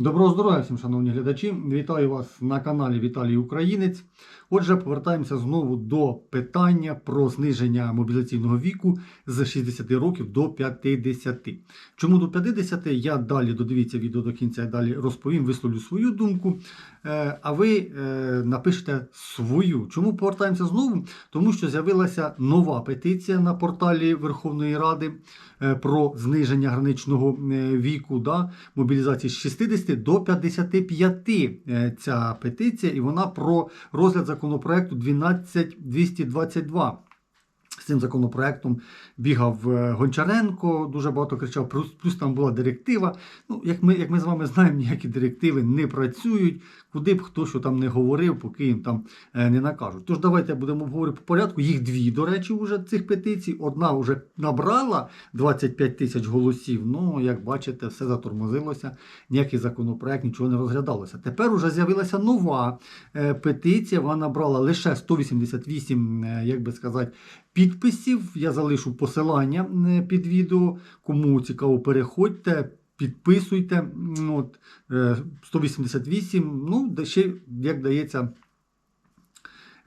Доброго здоров'я всім, шановні глядачі. Вітаю вас на каналі Віталій Українець. Отже, повертаємося знову до питання про зниження мобілізаційного віку з 60 років до 50. Чому до 50? Я далі додивіться відео до кінця, я далі розповім, висловлю свою думку. Е, А ви е, напишете свою. Чому повертаємося знову? Тому що з'явилася нова петиція на порталі Верховної Ради е, про зниження граничного віку да, мобілізації з 60 до 55. е, Ця петиція, і вона про розгляд законопроекту 12222. Цим законопроектом бігав е, Гончаренко, дуже багато кричав, плюс, плюс там була директива. Ну, як ми, як ми з вами знаємо, ніякі директиви не працюють, куди б хто що там не говорив, поки їм там е, не накажуть. Тож давайте будемо обговорити по порядку. Їх дві, до речі, вже цих петицій. Одна вже набрала 25 тисяч голосів. Ну, як бачите, все затормозилося, ніякий законопроект, нічого не розглядалося. Тепер уже з'явилася нова е, петиція. Вона набрала лише 188, е, як би сказати, підписів. Я залишу посилання е, під відео. Кому цікаво, переходьте. Підписуйте, от, е, 188, ну, ще, як дається,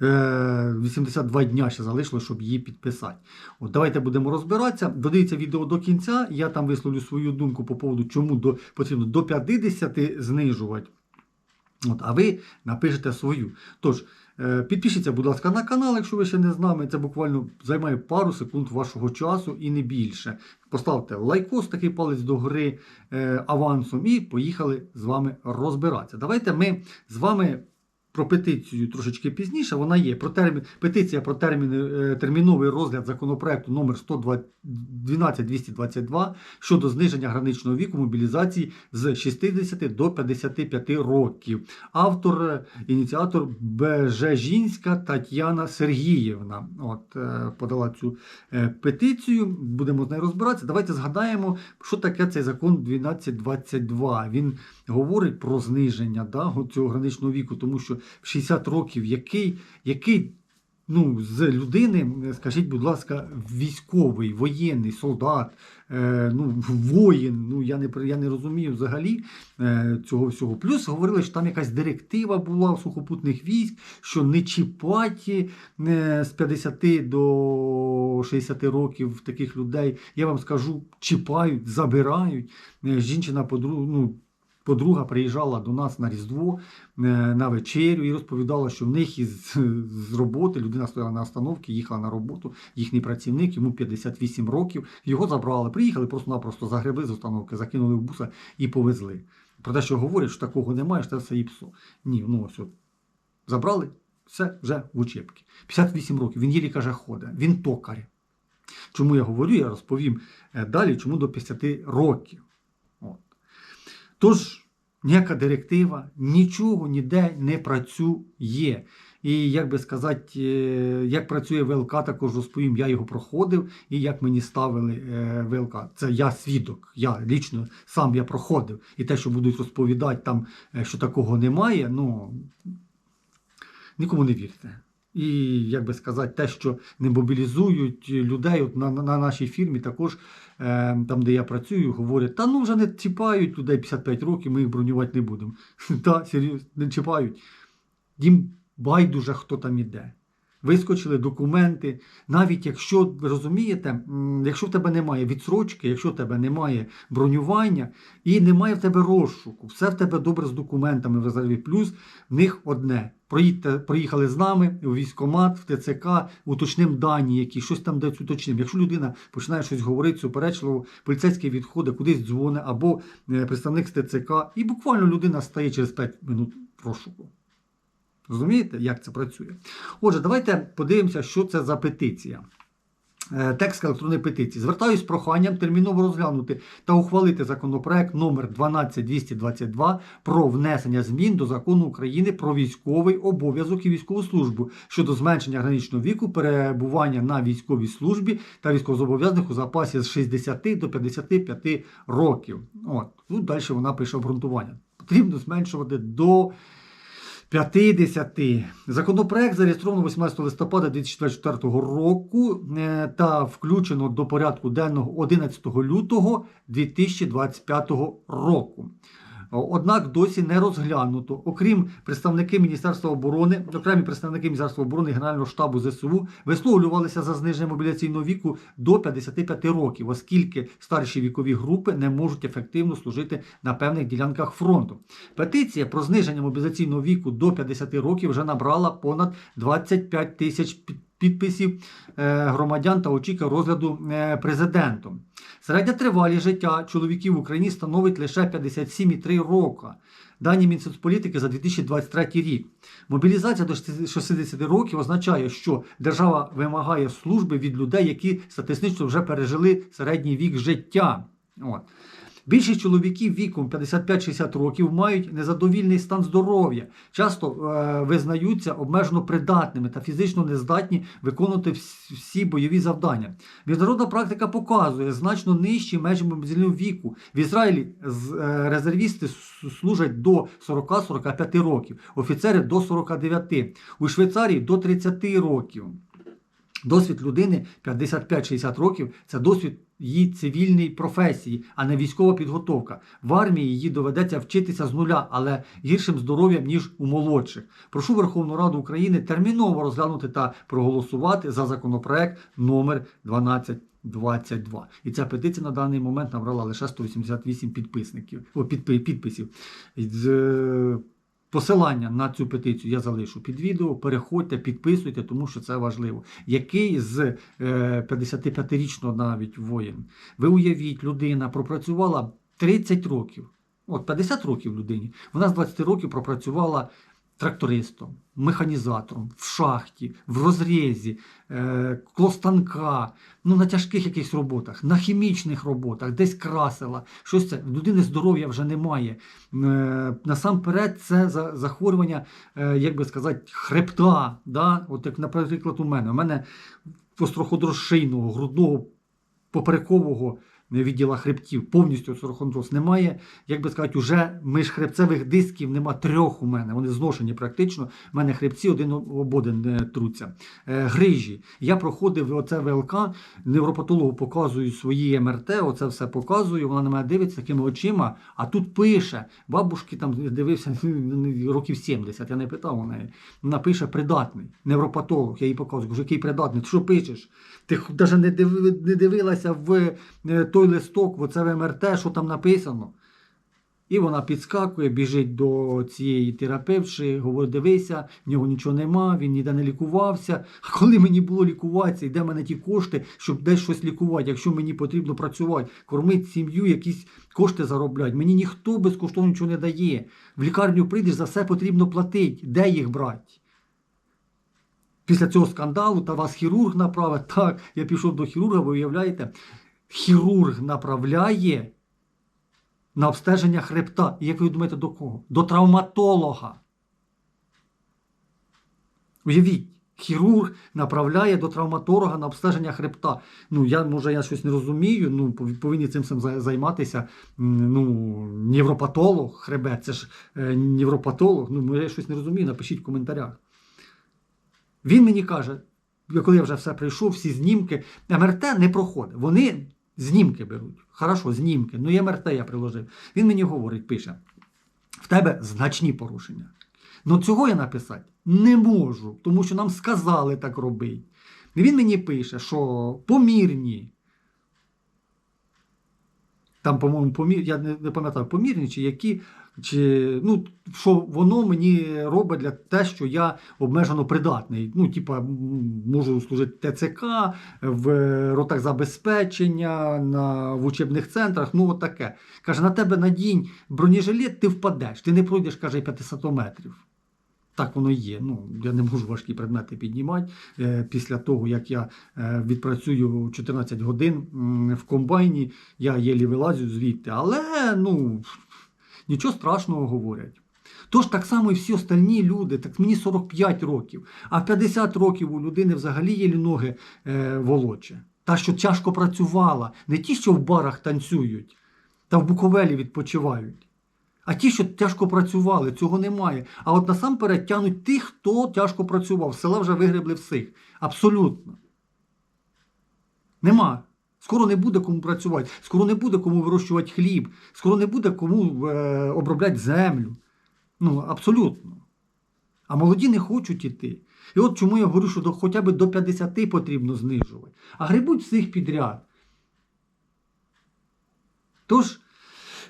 е, 82 дня ще залишилось, щоб її підписати. От давайте будемо розбиратися. Додивіться відео до кінця. Я там висловлю свою думку по поводу, чому до, потрібно до 50 знижувати. От, а ви напишете свою. Тож, е, підпишіться, будь ласка, на канал, якщо ви ще не з нами. Це буквально займає пару секунд вашого часу і не більше. Поставте лайкос, такий палець до гри е, авансом, і поїхали з вами розбиратися. Давайте ми з вами. Про петицію трошечки пізніше вона є. Про термін, петиція про терміни, е, терміновий розгляд законопроекту номер 12222 щодо зниження граничного віку мобілізації з 60 до 55 років. Автор, е, ініціатор Бежежінська Тетяна Сергіївна. От, е, подала цю петицію. Будемо з нею розбиратися. Давайте згадаємо, що таке цей закон 1222. Він говорить про зниження да, цього граничного віку, тому що в 60 років який, який ну, з людини, скажіть, будь ласка, військовий, воєнний, солдат, е, ну, воїн, ну я не я не розумію взагалі е, цього всього. Плюс говорили, що там якась директива була у сухопутних військ, що не чіпати е, з 50 до 60 років таких людей. Я вам скажу, чіпають, забирають. Е, Жінчина ну, подруга приїжджала до нас на Різдво е, на вечерю і розповідала, що в них із з роботи людина стояла на остановці, їхала на роботу, їхній працівник, йому 58 років. Його забрали, приїхали, просто-напросто загребли з установки, закинули в буса і повезли. Про те, що говорять, що такого немає, що це все іпсо. Ні, ну от. Забрали, все вже в учебки. 58 років, він єлі каже, ходить, він токар. Чому я говорю, я розповім е, далі, чому до 50 років. Тож, ніяка директива, нічого ніде не працює. І як би сказати, е, як працює ВЛК, також розповім, я його проходив, і як мені ставили е, ВЛК. Це я свідок, я лічно сам я проходив. І те, що будуть розповідати там, е, що такого немає, ну нікому не вірте. І як би сказати, те, що не мобілізують людей, от на, на, на нашій фірмі також, е, там, де я працюю, говорять, та ну вже не чіпають людей 55 років, ми їх бронювати не будемо. Та, серйозно, не чіпають. Їм байдуже, хто там іде. Вискочили документи. Навіть якщо розумієте, якщо в тебе немає відсрочки, якщо в тебе немає бронювання і немає в тебе розшуку, все в тебе добре з документами в резерві. Плюс в них одне. Проїдьте, проїхали з нами у військкомат, в ТЦК, уточним дані, які щось там десь уточним. Якщо людина починає щось говорити суперечливо, поліцейський відходить, кудись дзвонить, або е, представник з ТЦК, і буквально людина стає через 5 минут розшуку. Розумієте, як це працює? Отже, давайте подивимося, що це за петиція. Е, Текст електронної петиції. Звертаюсь з проханням терміново розглянути та ухвалити законопроект номер 12222 про внесення змін до закону України про військовий обов'язок і військову службу щодо зменшення граничного віку перебування на військовій службі та військовозобов'язаних у запасі з 60 до 55 років. От, тут далі вона пише обґрунтування. Потрібно зменшувати до 50. Законопроект зареєстровано 18 листопада 2024 року е, та включено до порядку денного 11 лютого 2025 року. Однак досі не розглянуто. Окрім представників Міністерства оборони, окремі представники Міністерства оборони Генерального штабу ЗСУ висловлювалися за зниження мобіляційного віку до 55 років, оскільки старші вікові групи не можуть ефективно служити на певних ділянках фронту. Петиція про зниження мобілізаційного віку до 50 років вже набрала понад 25 тисяч під- підписів е, громадян та очікує розгляду е, президентом. Середня тривалість життя чоловіків в Україні становить лише 57,3 роки. Дані Мінсоцполітики за 2023 рік. Мобілізація до 60 років означає, що держава вимагає служби від людей, які статистично вже пережили середній вік життя. От. Більшість чоловіків віком 55-60 років мають незадовільний стан здоров'я, часто е, визнаються обмежено придатними та фізично нездатні виконувати всі бойові завдання. Міжнародна практика показує значно нижчі межі мобілізаційного віку. В Ізраїлі е, резервісти служать до 40-45 років, офіцери до 49, у Швейцарії до 30 років. Досвід людини 55-60 років це досвід її цивільної професії, а не військова підготовка. В армії її доведеться вчитися з нуля, але гіршим здоров'ям, ніж у молодших. Прошу Верховну Раду України терміново розглянути та проголосувати за законопроект номер 1222. І ця петиція на даний момент набрала лише 188 підписників, о, підпи- підписів. Е, Посилання на цю петицію я залишу під відео. Переходьте, підписуйте, тому що це важливо. Який з е, 55-річного навіть воїн, ви уявіть, людина пропрацювала 30 років, от 50 років людині, вона з 20 років пропрацювала трактористом, механізатором, в шахті, в розрізі, е, клостанка, ну на тяжких якихось роботах, на хімічних роботах, десь красила. Щось це людини здоров'я вже немає. Е, насамперед, це захворювання, е, як би сказати, хребта. Да? От як, наприклад, у мене. У мене остроходрошийного, грудного поперекового відділа хребтів, повністю остроходроз немає. Як би сказати, уже міжхребцевих дисків нема трьох у мене. Вони зношені практично. У мене хребці один об один е, труться. Е, Грижі. Я проходив оце ВЛК, невропатологу показую свої МРТ, оце все показую. Вона на мене дивиться такими очима, а тут пише. Бабушки там дивився років 70, я не питав у неї. Вона пише придатний, невропатолог. Я їй показую, який придатний, ти що пишеш? Ти навіть не, дивилася в е, той листок, в оце в МРТ, що там написано. І вона підскакує, біжить до цієї терапевтші, говорить, дивися, в нього нічого нема, він ніде не лікувався. А коли мені було лікуватися, і де в мене ті кошти, щоб десь щось лікувати, якщо мені потрібно працювати, кормити сім'ю, якісь кошти заробляти. Мені ніхто безкоштовно нічого не дає. В лікарню прийдеш, за все потрібно платити. Де їх брати? Після цього скандалу та вас хірург направить. Так, я пішов до хірурга, ви уявляєте, хірург направляє на обстеження хребта. І як ви думаєте, до кого? До травматолога. Уявіть, хірург направляє до травматолога на обстеження хребта. Ну, я, може, я щось не розумію, ну, повинні цим займатися ну, невропатолог, хребет, це ж е, невропатолог. Ну, може, я щось не розумію, напишіть в коментарях. Він мені каже, коли я вже все прийшов, всі знімки, МРТ не проходить. Вони знімки беруть. Хорошо, знімки. Ну, є МРТ я приложив. Він мені говорить, пише: в тебе значні порушення. Ну цього я написати не можу, тому що нам сказали так робити. Він мені пише, що помірні. Там, по-моєму, помір... я не, не пам'ятаю, помірні чи які, чи ну, що воно мені робить для те, що я обмежено придатний. Ну, типа, можу служити ТЦК, в ротах забезпечення, на, в учебних центрах, ну от таке. Каже, на тебе надінь бронежилет, ти впадеш, ти не пройдеш, каже, 500 метрів. Так воно є. Ну, я не можу важкі предмети піднімати. Е, після того, як я е, відпрацюю 14 годин в комбайні, я єлі вилазю звідти. Але ну, нічого страшного говорять. Тож так само і всі остальні люди, так мені 45 років, а в 50 років у людини взагалі є ноги е, волоче. Та, що тяжко працювала, не ті, що в барах танцюють та в Буковелі відпочивають. А ті, що тяжко працювали, цього немає. А от насамперед тянуть тих, хто тяжко працював. Села вже вигребли всіх. Абсолютно. Нема. Скоро не буде кому працювати, скоро не буде кому вирощувати хліб, скоро не буде кому е, обробляти землю. Ну, абсолютно. А молоді не хочуть іти. І от чому я говорю, що до, хоча б до 50 потрібно знижувати. А грибуть всіх підряд. Тож,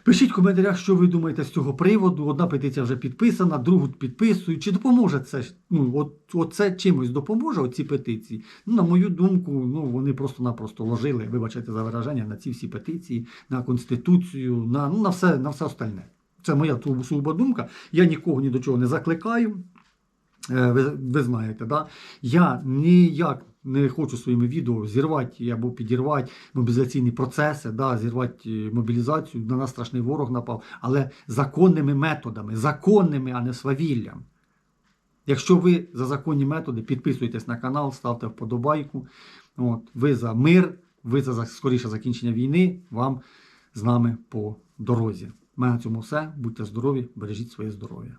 пишіть в коментарях, що ви думаєте з цього приводу. Одна петиція вже підписана, другу підписую. Чи допоможе це? Ну, от, от це чимось допоможе, оці петиції? Ну, на мою думку, ну, вони просто-напросто ложили, вибачайте за вираження, на ці всі петиції, на Конституцію, на, ну, на, все, на все остальне. Це моя сугубо думка. Я нікого ні до чого не закликаю. Е, Ви, ви знаєте, да? я ніяк не хочу своїми відео зірвати або підірвати мобілізаційні процеси, да, зірвати е, мобілізацію. На нас страшний ворог напав, але законними методами, законними, а не свавіллям. Якщо ви за законні методи, підписуйтесь на канал, ставте вподобайку. От, ви за мир, ви за скоріше закінчення війни, вам з нами по дорозі. У мене на цьому все. Будьте здорові, бережіть своє здоров'я.